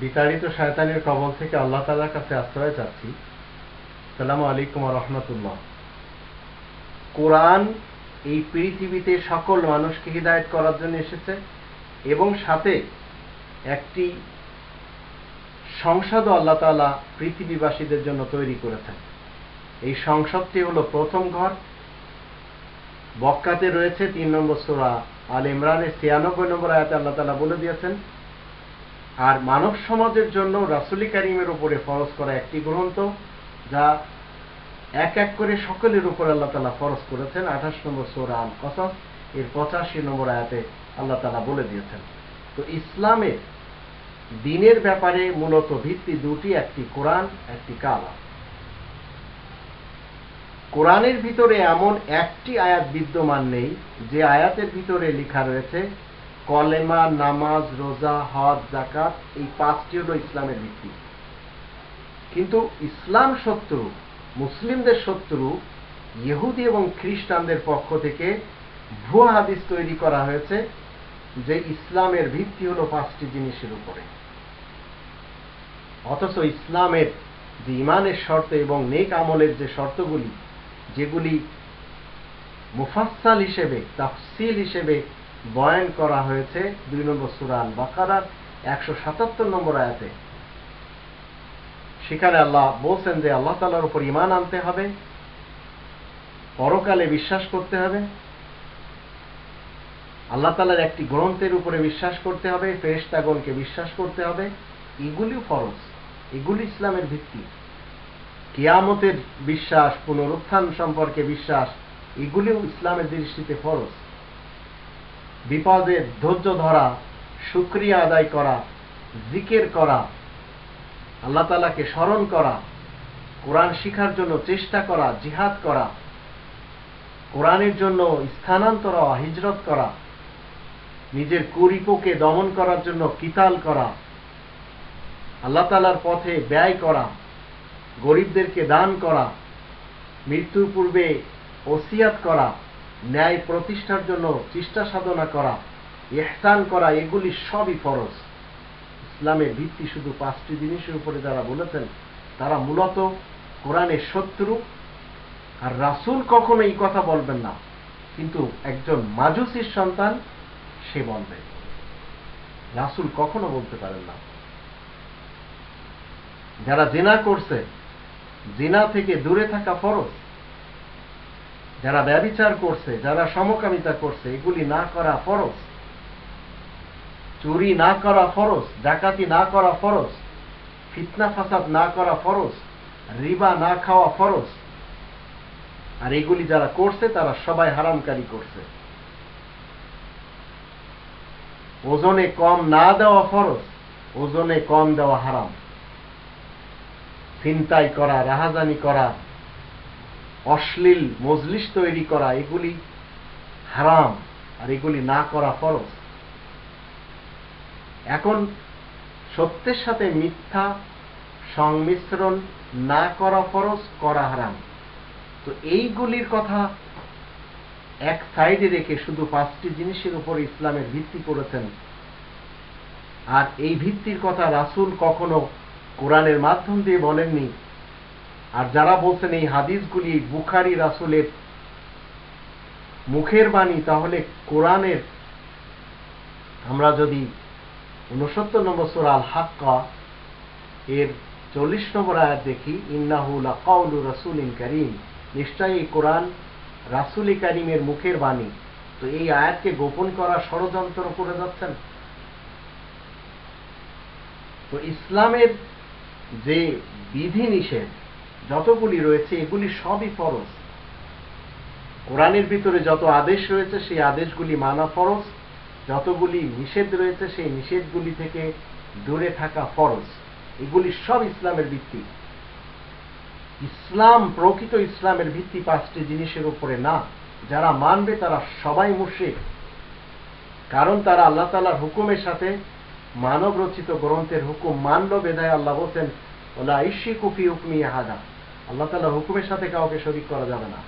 বিতাড়িত শয়তানের কবল থেকে আল্লাহ তালার কাছে আশ্রয় চাচ্ছি। সালাম আলাইকুম রহমতুল্লাহ। কোরআন এই পৃথিবীতে সকল মানুষকে হৃদায়ত করার জন্য এসেছে এবং সাথে একটি সংসদও আল্লাহ তালা পৃথিবীবাসীদের জন্য তৈরি করেছেন। এই সংসদটি হলো প্রথম ঘর। বক্কাতে রয়েছে তিন নম্বর সোরা আল ইমরানের ছিয়ানব্বই নম্বর আয়াতে আল্লাহ তালা বলে দিয়েছেন আর মানব সমাজের জন্য রাসুলি কারিমের উপরে ফরজ করা একটি গ্রন্থ, যা এক এক করে সকলের উপর আল্লাহ তালা ফরজ করেছেন, আঠাশ নম্বর সোরা আল কসাস এর পঁচাশি নম্বর আয়াতে আল্লাহ তালা বলে দিয়েছেন। তো ইসলামের দিনের ব্যাপারে মূলত ভিত্তি দুটি, একটি কোরআন, একটি কালা কোরআনের ভিতরে এমন একটি আয়াত বিদ্যমান নেই, যে আয়াতের ভিতরে লেখা রয়েছে কলেমা, নামাজ, রোজা, হজ জাকাত এই পাঁচটি হল ইসলামের ভিত্তি। কিন্তু ইসলাম শত্রু, মুসলিমদের শত্রু, ইহুদি এবং খ্রিস্টানদের পক্ষ থেকে ভুয়া হাদিস তৈরি করা হয়েছে যে ইসলামের ভিত্তি হলো পাঁচটি জিনিসের উপরে। অথচ ইসলামের যে ইমানের শর্ত এবং নেক আমলের যে শর্তগুলি, যেগুলি মুফাসাল হিসেবে, তাফসিল হিসেবে বয়ান করা হয়েছে দুই নম্বর সুরান বাকারার একশো সাতাত্তর নম্বর আয়াতে। সেখানে আল্লাহ বলছেন যে আল্লাহ তালার উপর ইমান আনতে হবে, পরকালে বিশ্বাস করতে হবে, আল্লাহ তালার একটি গ্রন্থের উপরে বিশ্বাস করতে হবে ফেরেস্তাগণকে বিশ্বাস করতে হবে, এগুলিও ফরজ, এগুলি ইসলামের ভিত্তি। কিয়ামতের বিশ্বাস, পুনরুত্থান সম্পর্কে বিশ্বাস, এগুলিও ইসলামের দৃষ্টিতে ফরজ। বিপদের ধৈর্য ধরা সুক্রিয়া আদায় করা, জিকের করা, আল্লাহ তালাকে স্মরণ করা, কোরআন শিখার জন্য চেষ্টা করা, জিহাদ করা, কোরআনের জন্য স্থানান্তর হিজরত করা, নিজের কুরিপোকে দমন করার জন্য কিতাল করা, আল্লাহ তালার পথে ব্যয় করা, গরিবদেরকে দান করা, মৃত্যুর পূর্বে ওসিয়াত করা ন্যায় প্রতিষ্ঠার জন্য চেষ্টা সাধনা করা এহসান করা, এগুলি সবই ফরজ। ইসলামের ভিত্তি শুধু পাঁচটি জিনিসের উপরে যারা বলেছেন, তারা মূলত কোরআনের শত্রু। আর রাসুল কখনো এই কথা বলবেন না, কিন্তু একজন মাজুসির সন্তান, সে বলবে। রাসুল কখনো বলতে পারেন না। যারা জেনা করছে, জেনা থেকে দূরে থাকা ফরজ। যারা ব্যবিচার করছে, যারা সমকামিতা করছে, এগুলি না করা ফরজ। চুরি না করা ফরজ, ডাকাতি না করা ফরজ, ফিতনা ফাসাদ না করা ফরজ, রিবা না খাওয়া ফরজ। আর এগুলি যারা করছে, তারা সবাই হারামকারী করছে। ওজনে কম না দেওয়া ফরজ, ওজনে কম দেওয়া হারাম। চিন্তাই করা, রাহাজানি করা অশ্লীল মজলিস তৈরি করা, এগুলি হারাম আর এগুলি না করা ফরজ। এখন সত্যের সাথে মিথ্যা সংমিশ্রণ না করা ফরজ, করা হারাম। তো এইগুলির কথা এক সাইডে রেখে শুধু পাঁচটি জিনিসের উপর ইসলামের ভিত্তি করেছেন। আর এই ভিত্তির কথা রাসুল কখনো কোরআনের মাধ্যম দিয়ে বলেননি। আর যারা বলছেন এই হাদিসগুলি বুখারি রাসুলের মুখের বাণী, তাহলে কোরআনের আমরা যদি উনসত্তর নম্বর সোরা আল হাক্কা এর চল্লিশ নম্বর আয়াত দেখি ইন্নাহুল কাউলু রাসুল ইন করিম। নিশ্চয়ই এই কোরআন রাসুলি কারিমের মুখের বাণী। তো এই আয়াতকে গোপন করা ষড়যন্ত্র করে যাচ্ছেন? তো ইসলামের যে বিধি নিষেধ যতগুলি রয়েছে, এগুলি সবই ফরজ। কোরআনের ভিতরে যত আদেশ রয়েছে, সেই আদেশগুলি মানা ফরজ। যতগুলি নিষেধ রয়েছে, সেই নিষেধগুলি থেকে দূরে থাকা ফরজ। এগুলি সব ইসলামের ভিত্তি। ইসলাম, প্রকৃত ইসলামের ভিত্তি পাঁচটি জিনিসের উপরে না। যারা মানবে, তারা সবাই মুর্শিক কারণ তারা আল্লাহ তালার হুকুমের সাথে মানব রচিত গ্রন্থের হুকুম মানল, বেদায় আল্লাহ বলছেন, ওলা ইস্যি কুফি হুকমি হাদা আল্লাহ তালার হুকুমের সাথে কাউকে শরিক করা যাবে না।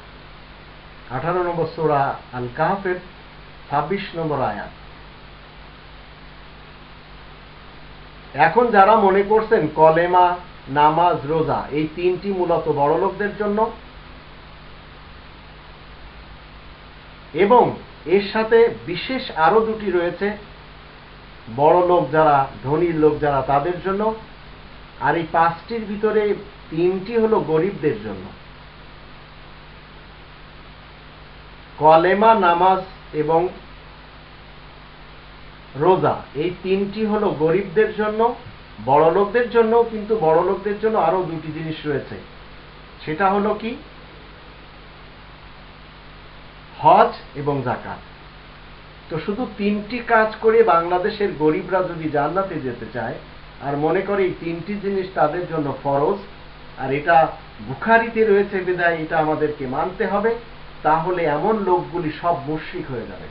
আঠারো নম্বর সোরা আল কাহাফের ছাব্বিশ নম্বর আয়াত। এখন যারা মনে করছেন কলেমা, নামাজ, রোজা, এই তিনটি মূলত বড় লোকদের জন্য, এবং এর সাথে বিশেষ আরও দুটি রয়েছে, বড় লোক যারা ধনী লোক যারা, তাদের জন্য আর এই পাঁচটির ভিতরে তিনটি হলো গরিবদের জন্য। কলেমা, নামাজ এবং রোজা, এই তিনটি হলো গরিবদের জন্য, বড় লোকদের জন্য কিন্তু বড় লোকদের জন্য আরও দুটি জিনিস রয়েছে। সেটা হলো কি? হজ এবং জাকাত তো শুধু তিনটি কাজ করে বাংলাদেশের গরিবরা যদি জান্নাতে যেতে চায় আর মনে করে এই তিনটি জিনিস তাদের জন্য ফরজ। আর এটা বুখারিতে রয়েছে বিদায়, এটা আমাদেরকে মানতে হবে। তাহলে এমন লোকগুলি সব মুশ্রিক হয়ে যাবে।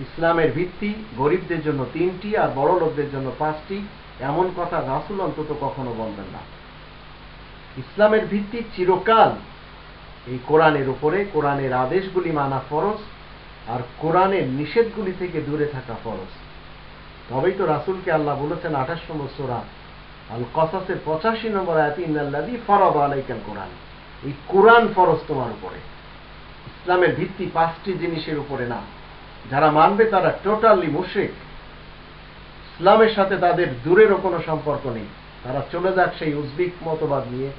ইসলামের ভিত্তি গরিবদের জন্য তিনটি আর বড় লোকদের জন্য পাঁচটি। এমন কথা রাসুল অন্তত কখনো বলবেন না। ইসলামের ভিত্তি চিরকাল এই কোরআনের উপরে, কোরআনের আদেশগুলি মানা ফরজ। আর কোরআনের নিষেধগুলি থেকে দূরে থাকা ফরজ। তবেই তো রাসুলকে আল্লাহ বলেছেন আঠাশ নম্বর সোরা আল কসাসের পঁচাশি নম্বর আয়াতি ইন্নাল্লাদি ফরব আলাইকাল কোরআন। এই কোরআন ফরজ তোমার উপরে। ইসলামের ভিত্তি পাঁচটি জিনিসের উপরে না। যারা মানবে তারা টোটালি মুশ্রিক। ইসলামের সাথে তাদের দূরেরও কোনো সম্পর্ক নেই। তারা চলে যাক সেই উজবিক মতবাদ নিয়ে।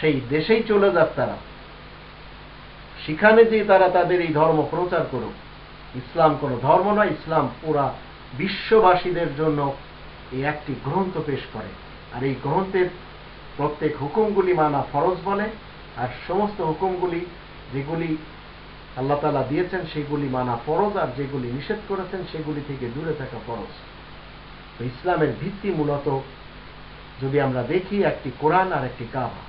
সেই দেশেই চলে যাক তারা। সেখানে যে তারা তাদের এই ধর্ম প্রচার করুক। ইসলাম কোনো ধর্ম নয়, ইসলাম পুরা বিশ্ববাসীদের জন্য এই একটি গ্রন্থ পেশ করে। আর এই গ্রন্থের প্রত্যেক হুকুমগুলি মানা ফরজ বলে, আর সমস্ত হুকুমগুলি যেগুলি আল্লাহ তালা দিয়েছেন সেগুলি মানা ফরজ, আর যেগুলি নিষেধ করেছেন সেগুলি থেকে দূরে থাকা ফরজ। ইসলামের ভিত্তি মূলত যদি আমরা দেখি একটি কোরআন আর একটি কাবা।